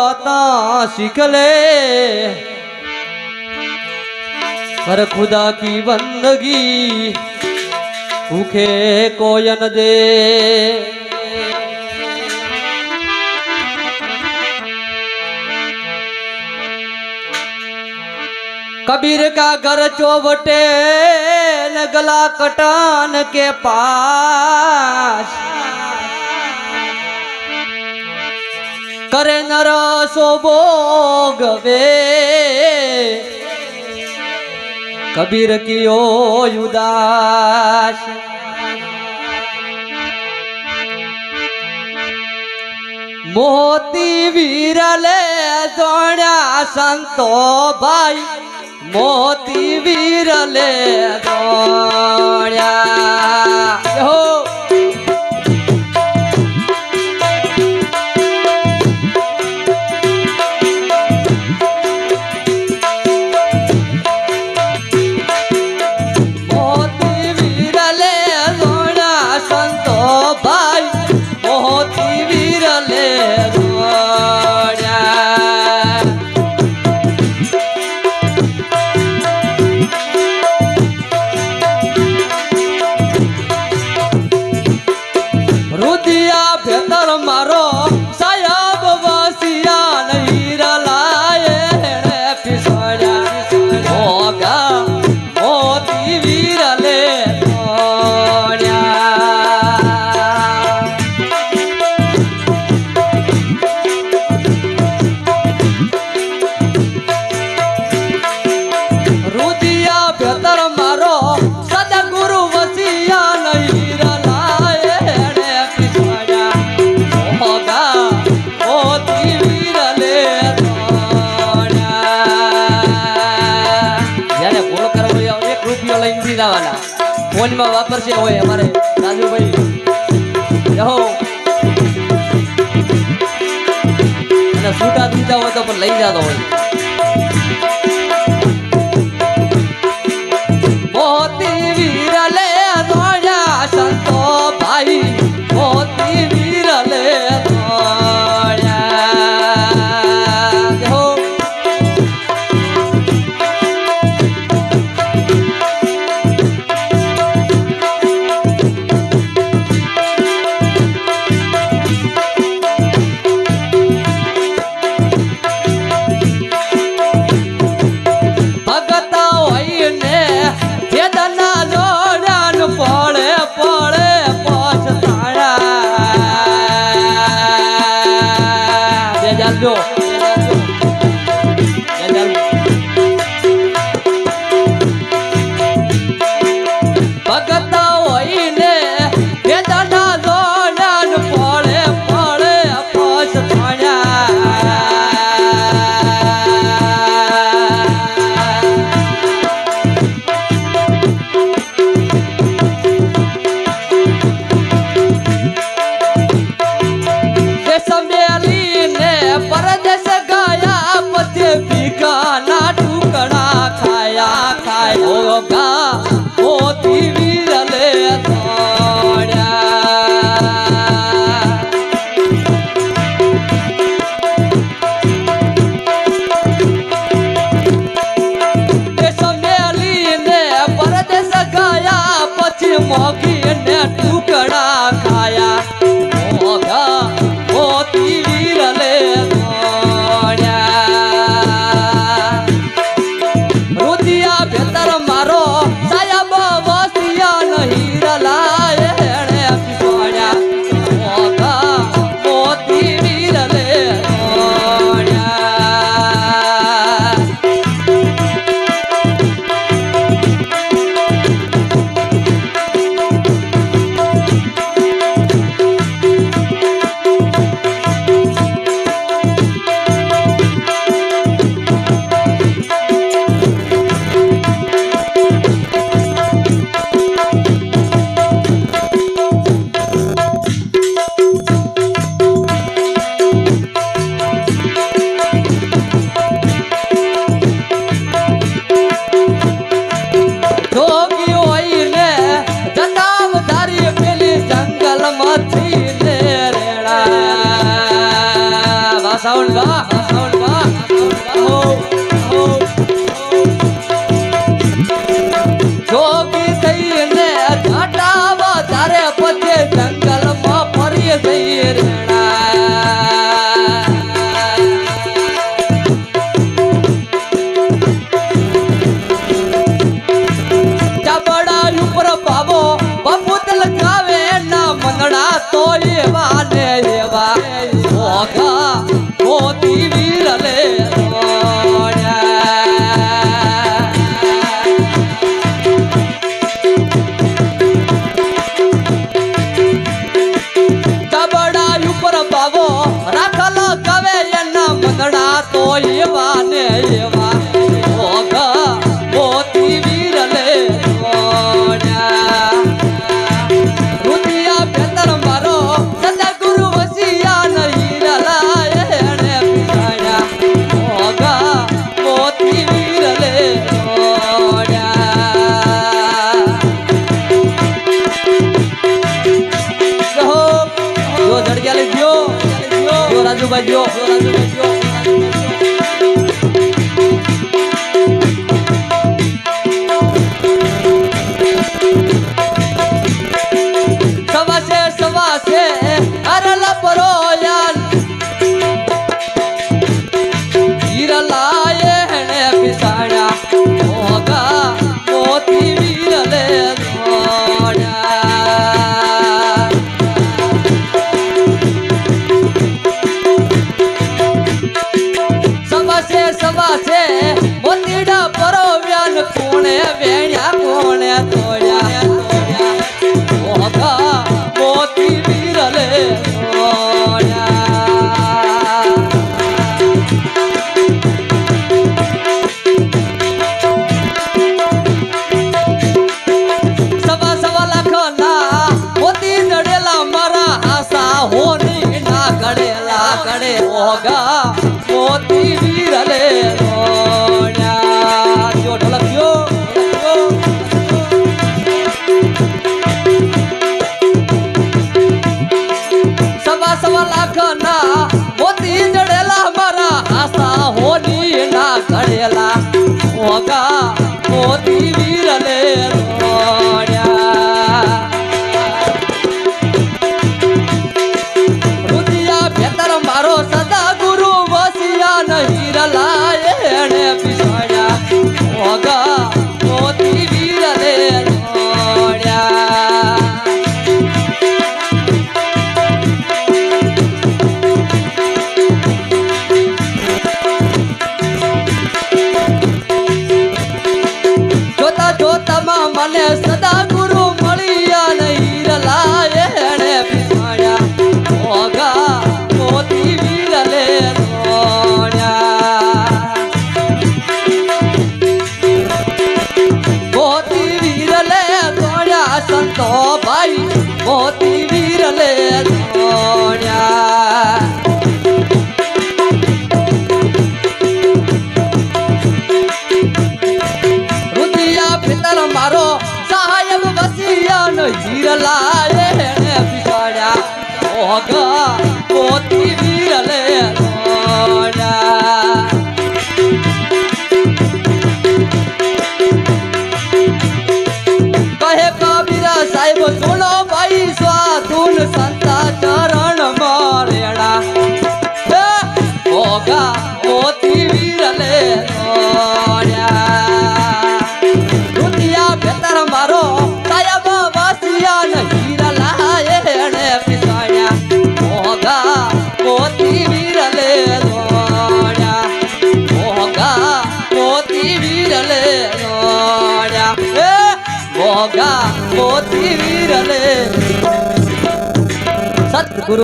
सीख ले पर खुदा की बंदगी भूखे कोयन दे। कबीर का घर चौबटे न गला कटान के पास। કરે નર ભોગવે કબીર કિયો ઉદાસ મોતી વીરલે દોડ્યા સંતો ભાઈ. મોતી વીરલે દોડ્યા જવાના ફોનમાં વાપરશે હોય અમારે રાજુભાઈ. રહો અને છૂટા દીધા હોય તો પણ લઈ જતો હોય. 啊。રાજુભાઈ જો જીરલાએ એને ઓગા